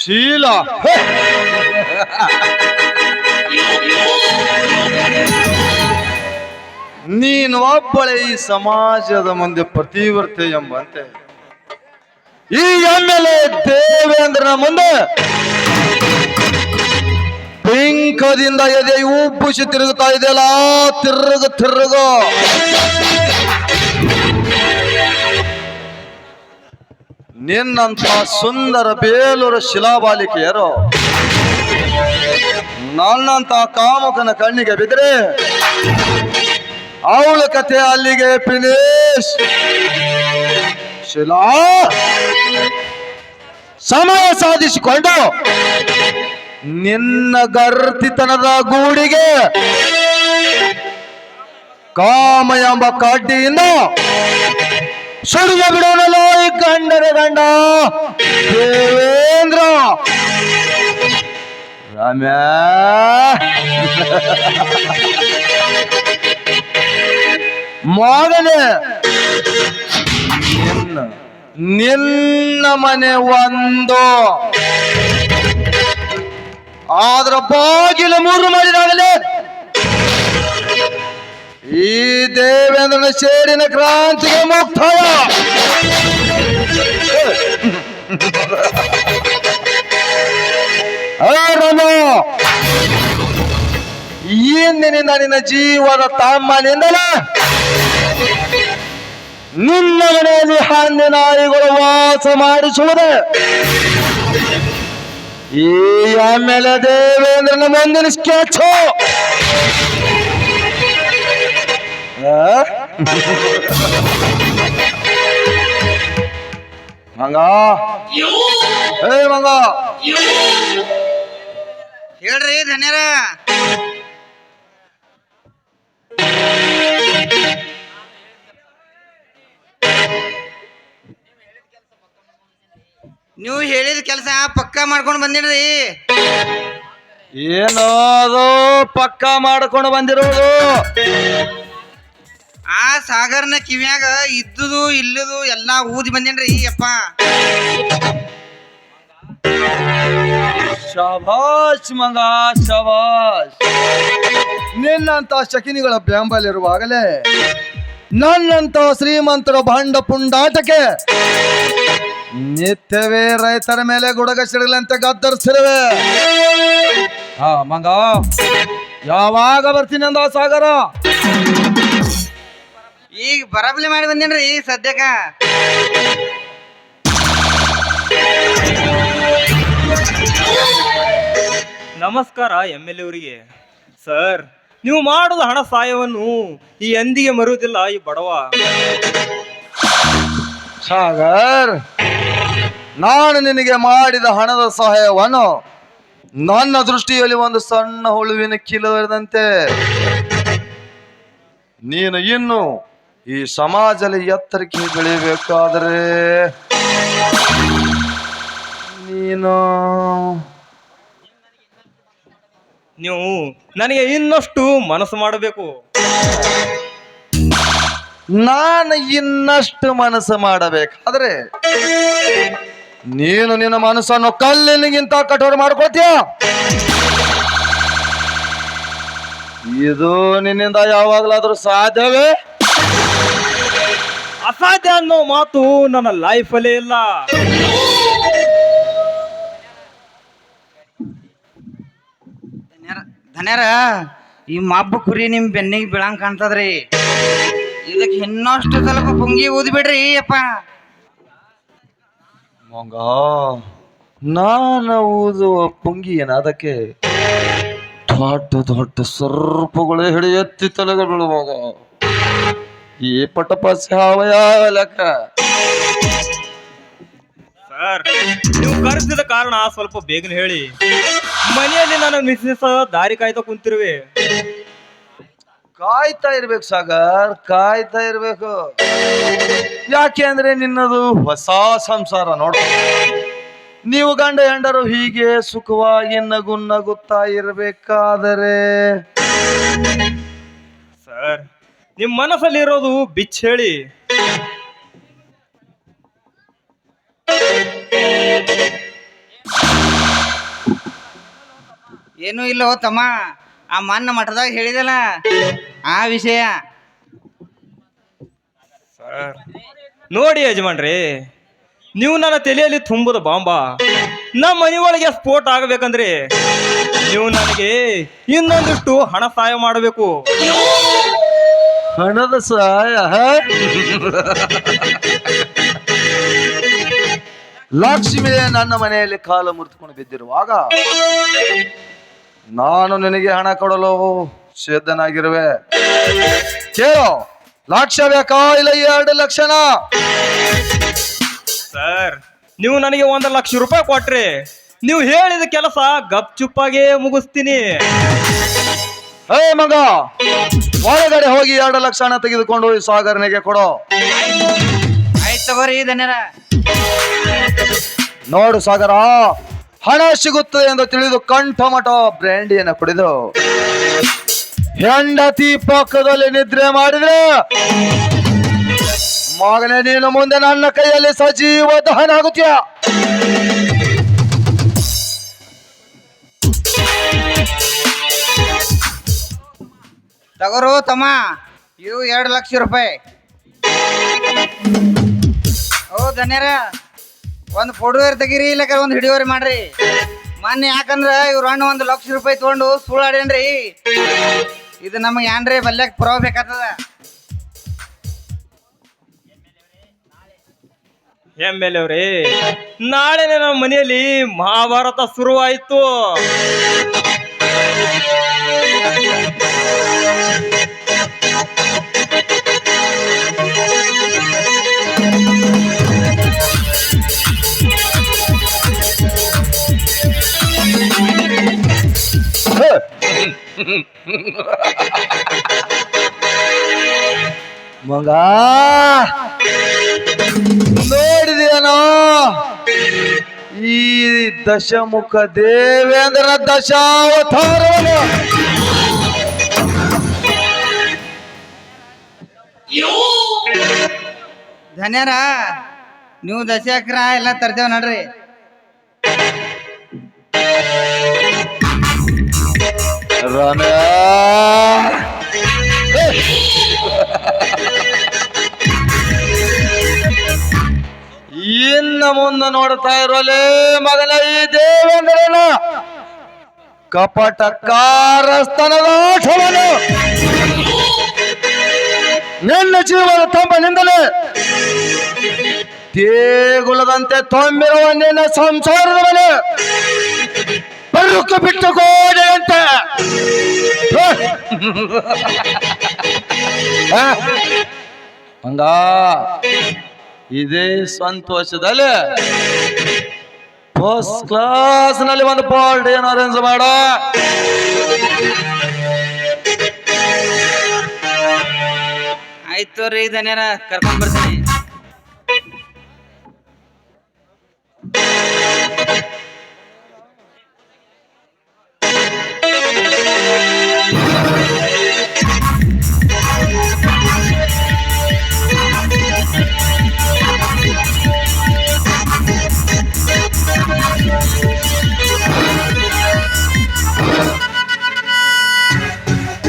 ಶೀಲ ನೀನು ಒಬ್ಬಳೆ ಈ ಸಮಾಜದ ಮುಂದೆ ಪ್ರತಿವರ್ತೆ ಎಂಬಂತೆ. ಈ ಎಮ್ಮೆಲೆ ದೇವೇಂದ್ರನ ಮುಂದೆ ಪಿಂಕದಿಂದ ಎದೆ ಉಬ್ಬುಸಿ ತಿರುಗುತ್ತಾ ಇದೆಯಲ್ಲ, ತಿರುಗು ತಿರುಗು. ನಿನ್ನಂತ ಸುಂದರ ಬೇಲೂರ ಶಿಲಾಬಾಲಿಕೆಯರು ನನ್ನಂತ ಕಾಮಕನ ಕಣ್ಣಿಗೆ ಬಿದ್ರೆ, ಅವಳ ಕಥೆ ಅಲ್ಲಿಗೆ ಫಿನಿಶ್ ಶಿಲಾ, ಸಮಯ ಸಾಧಿಸಿಕೊಂಡು ನಿನ್ನ ಗರ್ತಿತನದ ಗೂಡಿಗೆ ಕಾಮ ಎಂಬ ಕಡ್ಡಿಯಿಂದ ಸುಡಿದ ಬಿಡೋನಲ್ಲ ಈ ಗಂಡರ ಗಂಡ. ದೇವೇಂದ್ರ. ರಾಮ್ಯ ಮಗನೇ. ನಿನ್ನ ಮನೆ ಒಂದು. ಆದ್ರ ಬಾಗಿಲು ಮೂರು ಮಾಡಿದಾಗಲೇ ಈ ದೇವೇಂದ್ರನ ಸೇರಿನ ಕ್ರಾಂತಿಗೆ ಮುಕ್ತ ಇಂದಿನಿಂದ ನಿನ್ನ ಜೀವದ ತಾಮ್ಮನಿಂದಲೇ ನಿನ್ನ ಮನೆಯಲ್ಲಿ ಹಂದಿ ನಾಯಿಗಳು ವಾಸ ಮಾಡಿಸುವುದೇ. ಈ ಆಮೇಲೆ ದೇವೇಂದ್ರನ ಮುಂದಿನ ಸ್ಕೆಚ್ ಮಂಗ? ಏ ಮಂಗ? ಹೇಳ್ರಿ ಧನ್ಯರ. ನೀವು ಹೇಳಿದ ಕೆಲಸ ಪಕ್ಕ ಮಾಡ್ಕೊಂಡು ಬಂದಿಡ್ರಿ ಏನೋ ಅದು ಪಕ್ಕ ಮಾಡ್ಕೊಂಡು ಬಂದಿರುವುದು ಆ ಸಾಗರ್ನ ಕಿವ್ಯಾಗ ಇದ್ದುದು, ಇಲ್ಲದು ಎಲ್ಲಾ ಊದಿ ಬಂದೇನ್ರಿ ಅಪ್ಪ. ಶಬಾಷ್ ಮಗ ಶಬಾಷ್ ನಿನ್ನಂತ ಶಕಿನಿಗಳ ಬೆಂಬಲಿರುವಾಗಲೇ ನನ್ನಂತ ಶ್ರೀಮಂತರ ಭಾಂಡ ಪುಂಡಾಟಕ್ಕೆ ನಿತ್ಯವೇ ರೈತರ ಮೇಲೆ ಗುಡಗ ಸಿಡಲಂತೆ ಗದ್ದರಿಸಿರುವೆ ಹಾ ಮಗ, ಯಾವಾಗ ಬರ್ತೀನಿ ಅಂದ ಸಾಗರ? ಈಗ ಬರಬ್ಲಿ ಮಾಡಿ ಬಂದೇನ್ರಿ ಸದ್ಯಕ್ಕ. ನಮಸ್ಕಾರ ಎಂ ಎಲ್ ಅವರಿಗೆ. ಸರ್ ನೀವು ಮಾಡುದು ಹಣ ಸಹಾಯವನ್ನು ಈ ಎಂದಿಗೆ ಮರುವುದಿಲ್ಲ ಈ ಬಡವ. ಸಾಗರ್ ನಾನು ನಿನಗೆ ಮಾಡಿದ ಹಣದ ಸಹಾಯವನ್ನು ನನ್ನ ದೃಷ್ಟಿಯಲ್ಲಿ ಒಂದು ಸಣ್ಣ ಹುಳುವಿನ ಕಿಲದಂತೆ ನೀನು ಇನ್ನು ಈ ಸಮಾಜದಲ್ಲಿ ಎತ್ತರಕ್ಕೆ ಬೆಳಿಬೇಕಾದ್ರೆ ನೀನು. ನೀವು ನನಗೆ ಇನ್ನಷ್ಟು ಮನಸ್ಸು ಮಾಡಬೇಕು. ನಾನು ಇನ್ನಷ್ಟು ಮನಸ್ಸು ಮಾಡಬೇಕಾದ್ರೆ ನೀನು ನಿನ್ನ ಮನಸ್ಸನ್ನು ಕಲ್ಲಿನಿಗಿಂತ ಕಠೋರ ಮಾಡ್ಕೊತೀಯ ಇದು ನಿನ್ನಿಂದ ಯಾವಾಗಲಾದರೂ ಸಾಧ್ಯವೇ? ಅಸಾಧ್ಯ ಅನ್ನೋ ಮಾತು ನನ್ನ ಲೈಫಲ್ಲೇ ಇಲ್ಲ. ಧನ್ಯರ ಈ ಮಬ್ಬ ಕುರಿ ನಿಮ್ ಬೆನ್ನಿಗೆ ಬೀಳಂಗ್ ಕಾಣ್ತದ್ರಿ. ಇದಕ್ಕೆ ಇನ್ನಷ್ಟು ಸ್ವಲ್ಪ ಪುಂಗಿ ಊದ್ಬಿಡ್ರಿ ಅಪ್ಪ. ಮಂಗ ನಾನು ಊದುವ ಪುಂಗಿ ಏನ ಅದಕ್ಕೆ ದೊಡ್ಡ ದೊಡ್ಡ ಸರ್ಪಗಳೇ ಹಿಡಿಯತ್ತಿ ತಲೆಗೆ ಬೀಳುವಾಗ. ಈ ಪಟಪ ಸಾವಯವ ಲೆಕ್ಕ. ಸರ್ ನೀವು ಕರೆಸಿದ ಕಾರಣ ಸ್ವಲ್ಪ ಬೇಗನೆ ಹೇಳಿ. ಮನೆಯಲ್ಲಿ ನಾನು ಮಿಸ್ಸಸ್ ದಾರಿ ಕಾಯ್ತಾ ಕುಂತಿರುವೆ. ಕಾಯ್ತಾ ಇರ್ಬೇಕು ಸಾಗರ್ ಕಾಯ್ತಾ ಇರ್ಬೇಕು. ಯಾಕೆ ಅಂದ್ರೆ ನಿನ್ನದು ಹೊಸ ಸಂಸಾರ ನೋಡ. ನೀವು ಗಂಡ ಹೆಂಡರು ಹೀಗೆ ಸುಖವಾಗಿ ನಗು ನಗುತ್ತಾ ಇರಬೇಕಾದರೆ. ಸರ್ ನಿಮ್ಮ ಮನಸ್ಸಲ್ಲಿರೋದು ಬಿಚ್ಚ ಹೇಳಿ. ಏನೂ ಇಲ್ಲ ತಮ್ಮ ಆ ಮನ್ನ ಮಠದಾಗ ಹೇಳಿದಲ್ಲ ಆ ವಿಷಯ. ನೋಡಿ ಯಜಮಾನ್ರಿ ನೀವು ನನ್ನ ತಲೆಯಲ್ಲಿ ತುಂಬುದ ಬಾಂಬ. ನಮ್ಮ ಮನೆಯೊಳಗೆ ಸ್ಫೋಟ ಆಗಬೇಕಂದ್ರೆ ನೀವು ನನಗೆ ಇನ್ನೊಂದಿಷ್ಟು ಹಣ ಸಹಾಯ ಮಾಡಬೇಕು. ಹಣದ ಸಹಾಯ ಲಕ್ಷ್ಮಿ ನನ್ನ ಮನೆಯಲ್ಲಿ ಕಾಲ ಮುರಿದುಕೊಂಡು ಬಿದ್ದಿರುವಾಗ ನಾನು ನಿನಗೆ ಹಣ ಕೊಡಲು ಸಿದ್ಧನಾಗಿರುವೆ. ಕೇಳೋ ಲಕ್ಷ ಬೇಕಾ ಇಲ್ಲ ಎರಡು ಲಕ್ಷನ ಸರ್, ನೀವು ನನಗೆ ಒಂದು ಲಕ್ಷ ರೂಪಾಯಿ ಕೊಟ್ರಿ. ನೀವು ಹೇಳಿದ ಕೆಲಸ ಗಪ್ ಚುಪ್ಪಾಗೆ ಮುಗಿಸ್ತೀನಿ. ಹೇ ಮಗ ಒಳಗಡೆ ಹೋಗಿ ಎರಡು ಲಕ್ಷ ಹಣ ತೆಗೆದುಕೊಂಡು ಹೋಗಿ ಸಾಗರನಿಗೆ ಕೊಡು. ಆಯ್ತು ತಗೋರಿ ಧನ್ಯರ. ನೋಡು ಸಾಗರ ಹಣ ಸಿಗುತ್ತದೆ ಎಂದು ತಿಳಿದು ಕಂಠಮಠ ಬ್ರ್ಯಾಂಡಿಯನ್ನು ಕುಡಿದು. ಹೆಂಡತಿ ಪಕ್ಕದಲ್ಲಿ ನಿದ್ರೆ ಮಾಡಿದ್ರೆ ಮಗನೇ ನೀನು ಮುಂದೆ ನನ್ನ ಕೈಯಲ್ಲಿ ಸಜೀವ ದಹನ ಆಗುತ್ತೀಯ ತಗೋರು ತಮ್ಮ ಇವು ಎರಡು ಲಕ್ಷ ರೂಪಾಯಿ. ಓ ಧನ್ಯರ, ಒಂದು ಫೋಟೋವೇರ್ ತೆಗೀರಿ ಇಲ್ಲಕ ಒಂದು ಹಿಡಿಯೋರಿ ಮಾಡ್ರಿ. ಮೊನ್ನೆ ಯಾಕಂದ್ರ ಇವ್ರ ಹಣ್ಣು ಒಂದು ಲಕ್ಷ ರೂಪಾಯಿ ತೊಗೊಂಡು ಸುಳ್ಳಾಡೇನ್ರಿ ಇದು ನಮಗೆ ಏನ್ರಿ ಬಲ್ಯಾಕ ಪುರಾವ ಬೇಕಾಗ್ತದ? ಎಂ ಎಲ್ ಅವ್ರಿ ನಾಳೆನೆ ನಮ್ಮ ಮನೆಯಲ್ಲಿ ಮಹಾಭಾರತ ಶುರುವಾಯಿತು. ಮಗ! ನೋಡಿದೇನೋ ಈ ದಶಮುಖ ದೇವೇಂದ್ರ ದಶಾವತಾರವನ್ನು. ಧನ್ಯರ ನೀವು ದಶಕ್ರ ಎಲ್ಲ ತರ್ತೇವ ನೋಡ್ರಿ. ಇನ್ನ ಮುಂದೆ ನೋಡ್ತಾ ಇರೋಲೆ ಮಗನ, ಈ ದೇವೇಂದ್ರನ ಕಪಟ ಕಾರಸ್ತನದ ಆಟವನ್ನು ನಿನ್ನ ಜೀವನ ತಂಬನಿಂದಲೇ ದೇಗುಲದಂತೆ ತುಂಬಿರುವ ನಿನ್ನ ಸಂಸಾರದ ಮನೆ ಬರುಕು ಬಿಟ್ಟು ಗೋಡೆ ಅಂತ. ಹಂಗ? ಇದೇ ಸಂತೋಷದಲ್ಲಿ ಫಸ್ಟ್ ಕ್ಲಾಸ್ನಲ್ಲಿ ಒಂದು ಪಾರ್ಟಿ ಏನು ಅರೇಂಜ್ ಮಾಡ. ಆಯ್ತು ರೀ ಧನ್ಯರ ಕರ್ಕೊಂಡ್ ಬರ್ತೀನಿ.